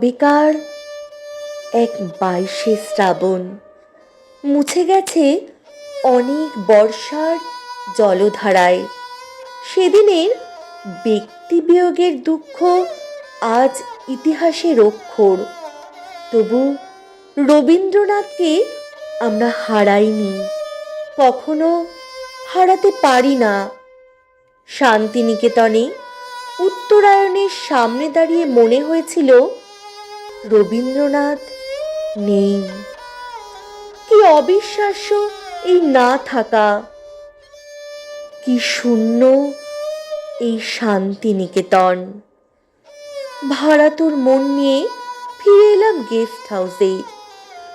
তবেকার এক বাইশে শ্রাবণ। মুছে গেছে অনেক বর্ষার জলধারায়। সেদিনের ব্যক্তি বিয়োগের দুঃখ আজ ইতিহাসের অক্ষর তবু রবীন্দ্রনাথকে আমরা হারাইনি, কখনো হারাতে পারি না। শান্তিনিকেতনে উত্তরায়ণের সামনে দাঁড়িয়ে মনে হয়েছিল রবীন্দ্রনাথ নেই। কি অবিশ্বাস্য এই না থাকা, কি শূন্য এই শান্তিনিকেতন। ভাড়াতুর মন নিয়ে ফিরে এলাম গেস্ট হাউসে।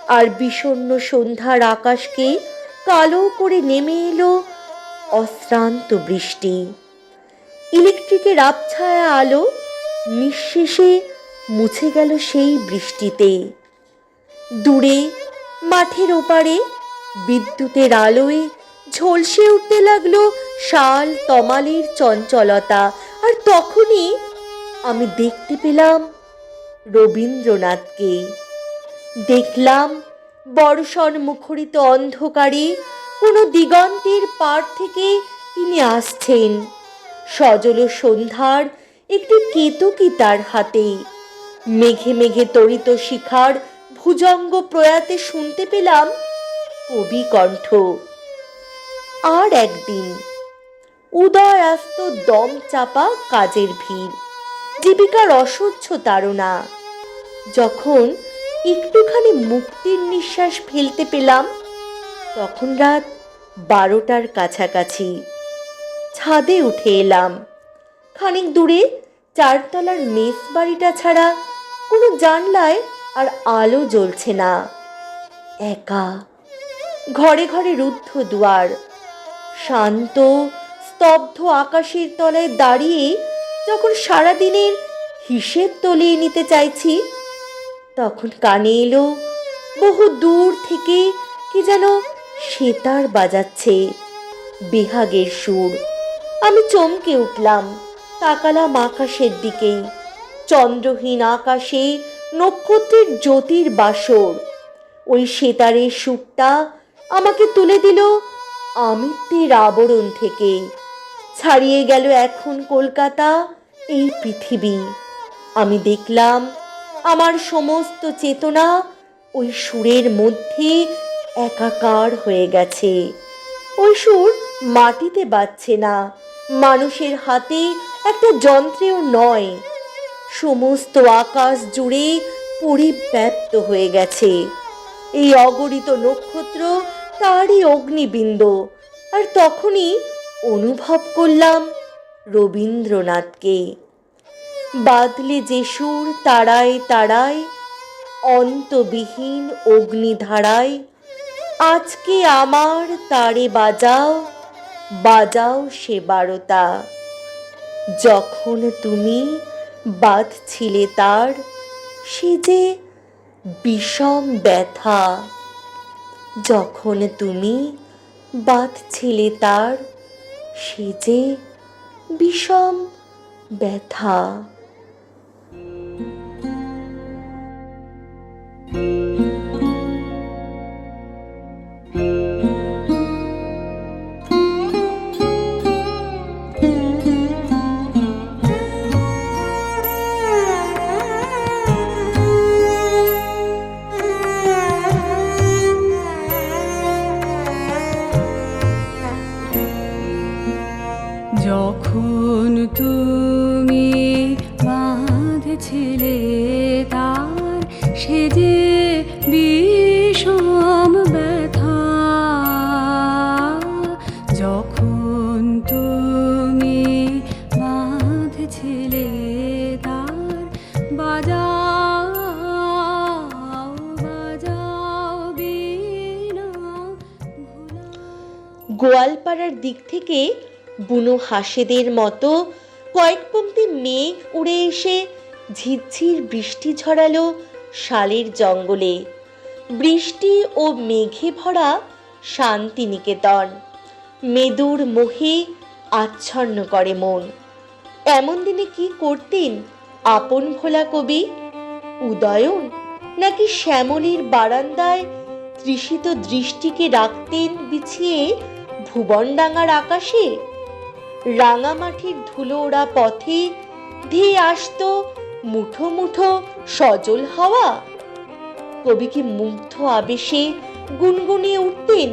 আর বিষণ্ণ সন্ধ্যার আকাশকে কালো করে নেমে এলো অশ্রান্ত বৃষ্টি। ইলেকট্রিকের আবছায়া আলো নিঃশেষে মুছে গেল সেই বৃষ্টিতে। দূরে, মাঠের ওপারে, বিদ্যুতের আলোয় ঝলসে উঠতে লাগল শাল তমালের চঞ্চলতা। আর তখনই আমি দেখতে পেলাম রবীন্দ্রনাথকে। দেখলাম বর্ষণ মুখরিত অন্ধকারে কোনো দিগন্তের পার থেকে তিনি আসছেন। সজল সন্ধ্যার একটি কেতকী তার হাতে। মেঘে মেঘে তরিত শিখার ভুজঙ্গ প্রয়াতে শুনতে পেলাম কবি কণ্ঠ। আর একদিন উদয় আস্ত দম চাপা কাজের ভিড় জীবিকার অসহ্য তাড়না যখন একটুখানি মুক্তির নিঃশ্বাস ফেলতে পেলাম, তখন রাত বারোটার কাছাকাছি। ছাদে উঠে এলাম। খানিক দূরে চারতলার মেস বাড়িটা ছাড়া কোনো জানলায় আর আলো জ্বলছে না। একা। ঘরে ঘরে রুদ্ধ দুয়ার। শান্ত, স্তব্ধ আকাশের তলায় দাঁড়িয়ে যখন সারাদিনের হিসেব তলিয়ে নিতে চাইছি, তখন কানে এলো, বহু দূর থেকে কি যেন সেতার বাজাচ্ছে। বেহাগের সুর। আমি চমকে উঠলাম, তাকালাম আকাশের দিকেই। চন্দ্রহীন আকাশে নক্ষত্রের জ্যোতির বাসর। ওই সেতারের সুরটা আমাকে তুলে দিল আমিত্বের আবরণ থেকে। ছাড়িয়ে গেল এখন কলকাতা, এই পৃথিবী। আমি দেখলাম আমার সমস্ত চেতনা ওই সুরের মধ্যে একাকার হয়ে গেছে। ওই সুর মাটিতে বাজছে না, মানুষের হাতে একটা যন্ত্রেও নয়। সমস্ত আকাশ জুড়ে পরিব্যাপ্ত হয়ে গেছে। এই অগণিত নক্ষত্র তারই অগ্নিবিন্দ। আর তখনই অনুভব করলাম রবীন্দ্রনাথকে। বাদলে যে সুর তারায় তারায়, অন্তবিহীন অগ্নিধারায়, আজকে আমার তারে বাজাও বাজাও সে বারতা। যখন তুমি বাঁধছিলে তার, সে যে বিষম ব্যথা। যখন তুমি বাদ ছিলে তার, সে যে বিষম ব্যথা। যখন তুমি বাঁধছিলে তার সে যে বিষম ব্যথা, যখন তুমি বাঁধছিলে তার, বাজাও বাজাও বীণা গোয়ালপাড়ার দিক থেকে বুনো হাসেদের মতো কয়েক পংক্তি মেঘ উড়ে এসে ঝিরঝির বৃষ্টি ঝরালো শালের জঙ্গলে। বৃষ্টি ও মেঘে ভরা শান্তিনিকেতন। মেদুর মোহে আচ্ছন্ন করে মন। এমন দিনে কি করতেন আপন ভোলা কবি? উদয়ন? নাকি শ্যামলীর বারান্দায় তৃষিত দৃষ্টিকে রাখতেন বিছিয়ে ভুবনডাঙ্গার আকাশে? রাঙামাটির ধুলো ওড়া পথে ধেয়ে আসতো মুঠো মুঠো সজল হাওয়া। কবি কি মুগ্ধ আবেশে গুনগুনিয়ে উঠতেন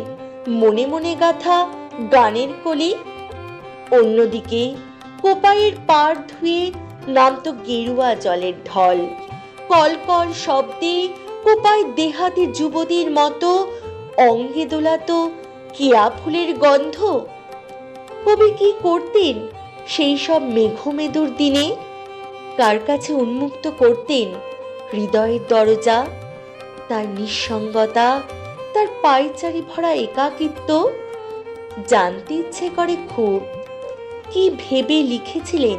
মনে মনে গাথা গানের কলি? অন্যদিকে কোপাইয়ের পাড় ধুয়ে নামতো গেরুয়া জলের ঢল। কলকল শব্দে কোপাই দেহাতি যুবতীর মতো অঙ্গে দোলাত কেয়া ফুলের গন্ধ। কবি কি করতেন? সেই সব মেঘমেদুর দিনে কার কাছে উন্মুক্ত করতেন? হৃদয়ের দরজা, তার নিঃসঙ্গতা, তার পায়চারি ভরা একাকিত্ব? জানতে ইচ্ছে করে খুব। কি ভেবে লিখেছিলেন?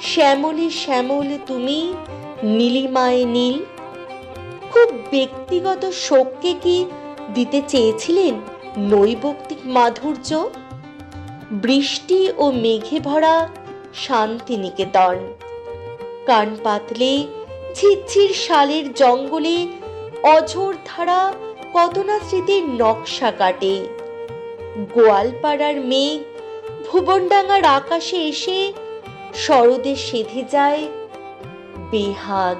শ্যামলে শ্যামলে তুমি, নীলিমায় নীল। খুব ব্যক্তিগত শোককে কি দিতে চেয়েছিলেন নৈবক্তিক মাধুর্য? বৃষ্টি ও মেঘে ভরা শান্তিনিকেতন। কান পাতলে ঝিরঝির শালের জঙ্গলে অঝোর ধারা কত না স্মৃতির নকশা কাটে। গোয়ালপাড়ার মেঘ ভুবনডাঙ্গার আকাশে এসে শরদে সেধে যায় বেহাগ।